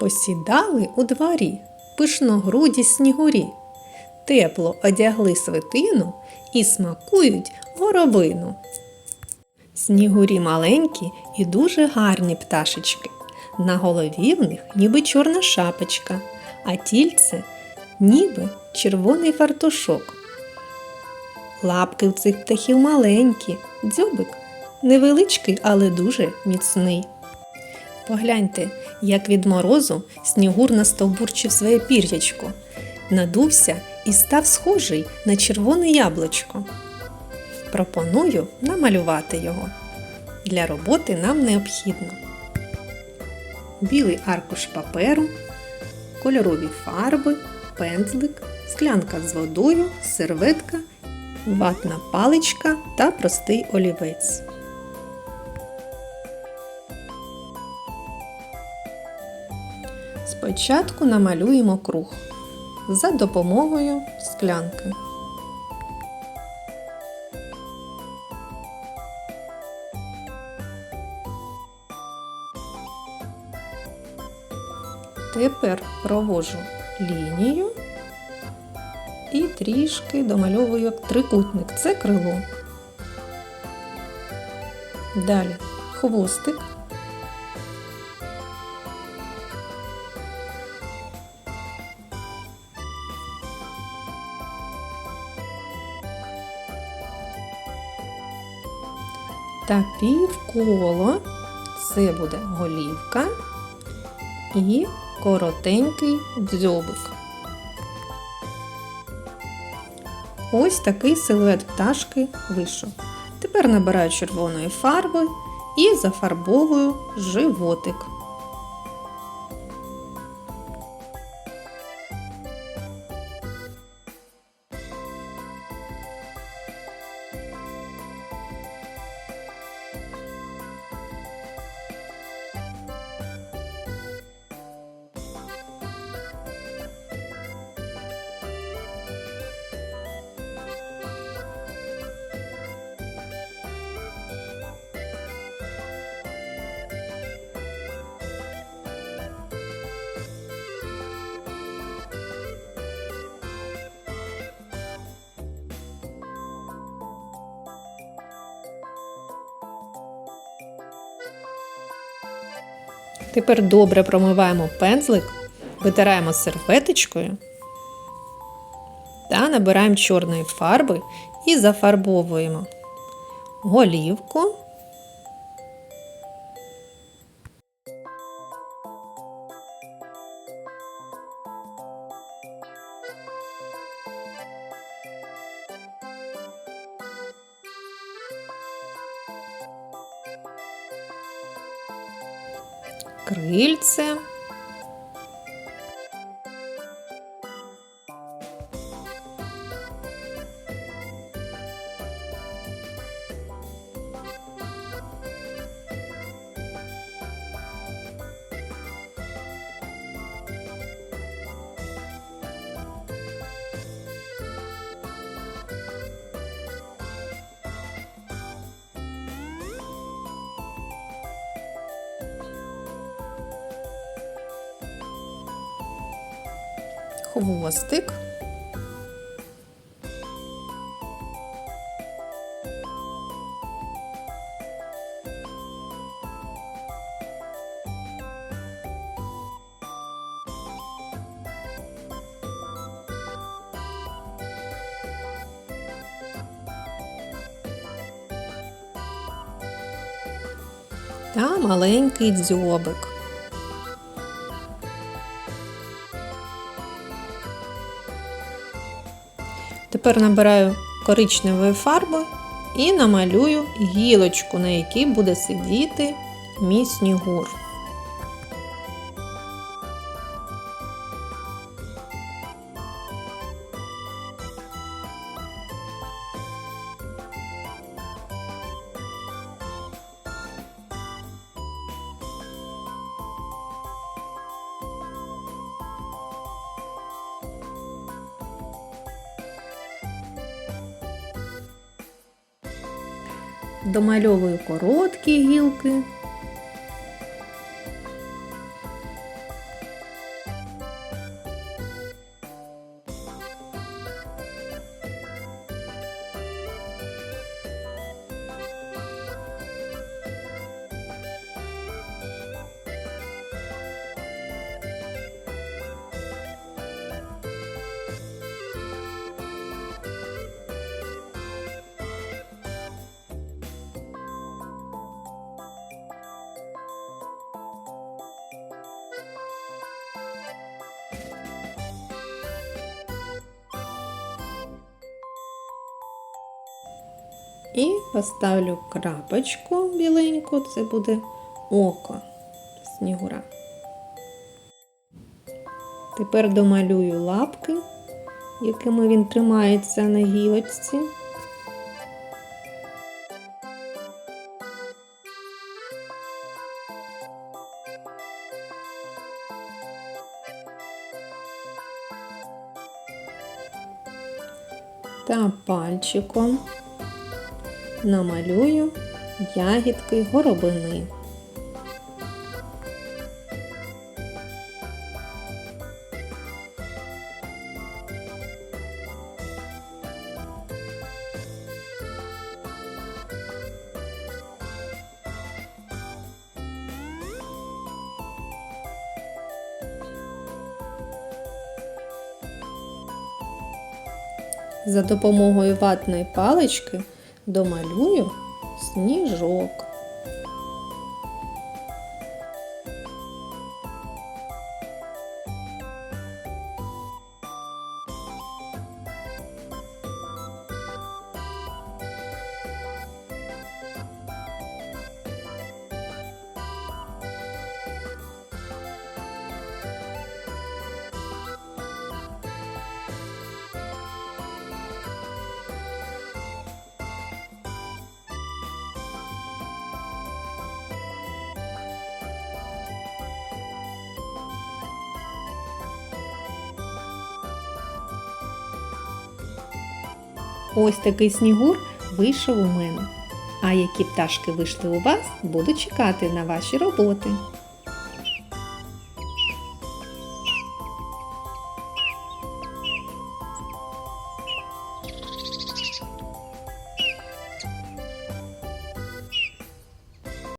Посідали у дворі пишногруді снігурі, тепло одягли свитину і смакують горобину. Снігурі маленькі і дуже гарні пташечки. На голові в них ніби чорна шапочка, а тільце ніби червоний фартушок. Лапки у цих птахів маленькі, дзьобик невеличкий, але дуже міцний. Погляньте, як від морозу снігур настовбурчив своє пір'ячко, надувся і став схожий на червоне яблучко. Пропоную намалювати його. Для роботи нам необхідно білий аркуш паперу, кольорові фарби, пензлик, склянка з водою, серветка, ватна паличка та простий олівець. Спочатку намалюємо круг за допомогою склянки. Тепер провожу лінію і трішки домальовую трикутник. Це крило. Далі хвостик. Та півколо це буде голівка і коротенький дзьобик. Ось такий силует пташки вийшов. Тепер набираю червоної фарби і зафарбовую животик. Тепер добре промиваємо пензлик, витираємо серветочкою та набираємо чорної фарби і зафарбовуємо голівку. Крильце. Хвостик. Та маленький дзьобик. Тепер набираю коричневої фарби і намалюю гілочку, на якій буде сидіти мій снігур. Домальовую короткі гілки. І поставлю крапочку біленьку, це буде око снігура. Тепер домалюю лапки, якими він тримається на гілочці. Та пальчиком намалюю ягідки горобини. За допомогою ватної палички домалюю сніжок. Ось такий снігур вийшов у мене. А які пташки вийшли у вас, буду чекати на ваші роботи.